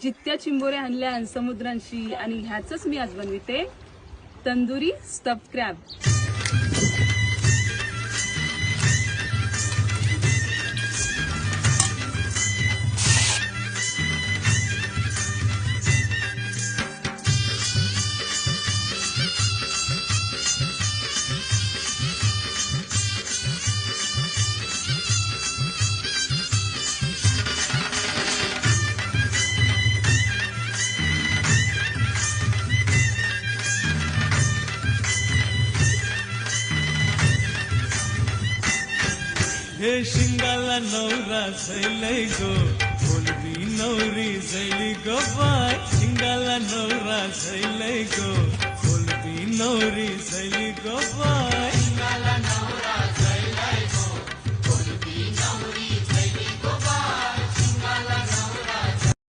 जित्त्या चिंबोरे आणल्या समुद्रांशी आणि ह्याच मी आज बनविते. Tandoori stuff crab. हे नवरा झैलै गो बोलबी गो बाय शिंगाला नवरा झैलै गो बोलबी झैली गो बाय